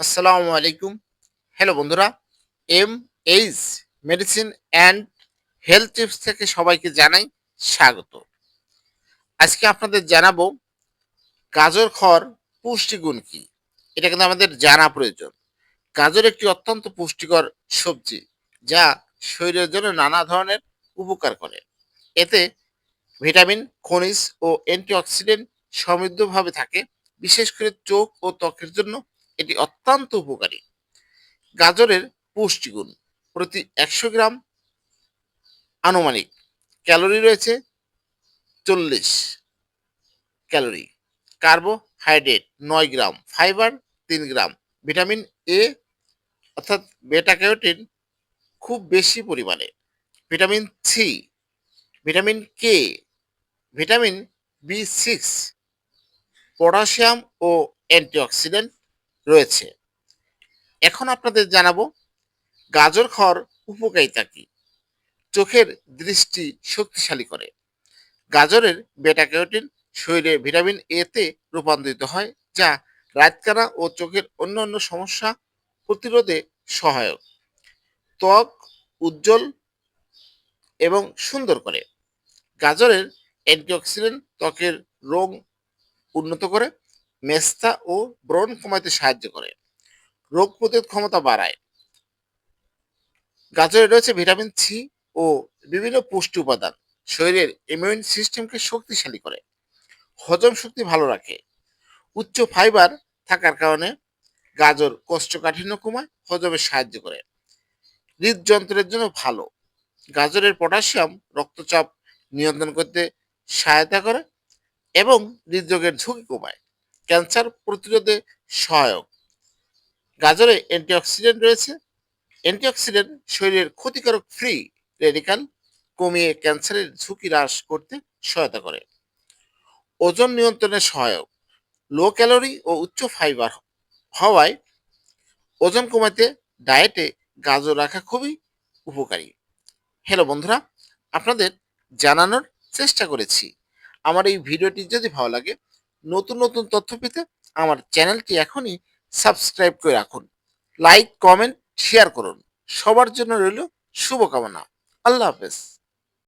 আসসালামু আলাইকুম। হ্যালো বন্ধুরা M H medicine and health tips থেকে সবাইকে জানাই স্বাগত। আজকে আপনাদের জানাব গাজর খর পুষ্টিগুণ কি? এটা কিন্তু আমাদের জানা প্রয়োজন। গাজর একটি অত্যন্ত পুষ্টিকর সবজি যা শরীরের জন্য নানা ধরনের উপকার করে। এতে ভিটামিন, খনিজ ও অ্যান্টিঅক্সিডেন্ট সমৃদ্ধভাবে থাকে। বিশেষ করে চোখ ও ত্বকের জন্য এটি অত্যন্ত উপকারী। গাজরের পুষ্টিগুণ, প্রতি একশো গ্রাম আনুমানিক ক্যালোরি রয়েছে চল্লিশ ক্যালোরি। কার্বোহাইড্রেট নয় গ্রাম, ফাইবার তিন গ্রাম, ভিটামিন এ অর্থাৎ বেটা ক্যারোটিন খুব বেশি পরিমাণে। Vitamin C, vitamin K, vitamin B six, potassium ও অ্যান্টিঅক্সিডেন্ট রয়েছে। এখন আপনাদের জানাব, গাজর খাওয়ার উপকারিতা কি? চোখের দৃষ্টি শক্তিশালী করে। গাজরের বেটা ক্যারোটিন শরীরে ভিটামিন এ তে রূপান্তরিত হয়, যা রাতকানা ও চোখের অন্য অন্য সমস্যা প্রতিরোধে সহায়ক। ত্বক উজ্জ্বল এবং সুন্দর করে। গাজরের অ্যান্টিঅক্সিডেন্ট ত্বকের রোগ উন্নত করে মেস্তা ও ব্রণ কমাতে সাহায্য করে। রোগ প্রতিরোধ ক্ষমতা বাড়ায়। গাজরে রয়েছে ভিটামিন সি ও বিভিন্ন পুষ্টি উপাদান। শরীরের ইমিউন সিস্টেমকে শক্তিশালী করে। হজম শক্তি ভালো রাখে। উচ্চ ফাইবার থাকার কারণে গাজর কোষ্ঠকাঠিন্য কমায়, হজমে সাহায্য করে। হৃদযন্ত্রের জন্য ভালো। গাজরের পটাশিয়াম রক্তচাপ নিয়ন্ত্রণ করতে সহায়তা করে এবং হৃদরোগের ঝুঁকি কমায়। ক্যান্সার প্রতিরোধে সহায়ক। গাজরে অ্যান্টিঅক্সিডেন্ট রয়েছে। অ্যান্টিঅক্সিডেন্ট শরীরের ক্ষতিকারক ফ্রি রেডিকাল কমিয়ে ক্যান্সারের ঝুঁকি হ্রাস করতে সহায়তা করে। ওজন নিয়ন্ত্রণে সহায়ক। লো ক্যালোরি ও উচ্চ ফাইবার হওয়ায় ওজন কমাতে ডায়েটে গাজর রাখা খুবই উপকারী। হ্যালো বন্ধুরা, আপনাদের জানানোর চেষ্টা করেছি। আমার এই ভিডিওটি যদি ভালো লাগে নতুন নতুন তথ্য পেতে আমার চ্যানেলটি এখনই সাবস্ক্রাইব করে রাখুন। লাইক, কমেন্ট শেয়ার করুন। সবার জন্য রইল শুভকামনা। আল্লাহ হাফেজ।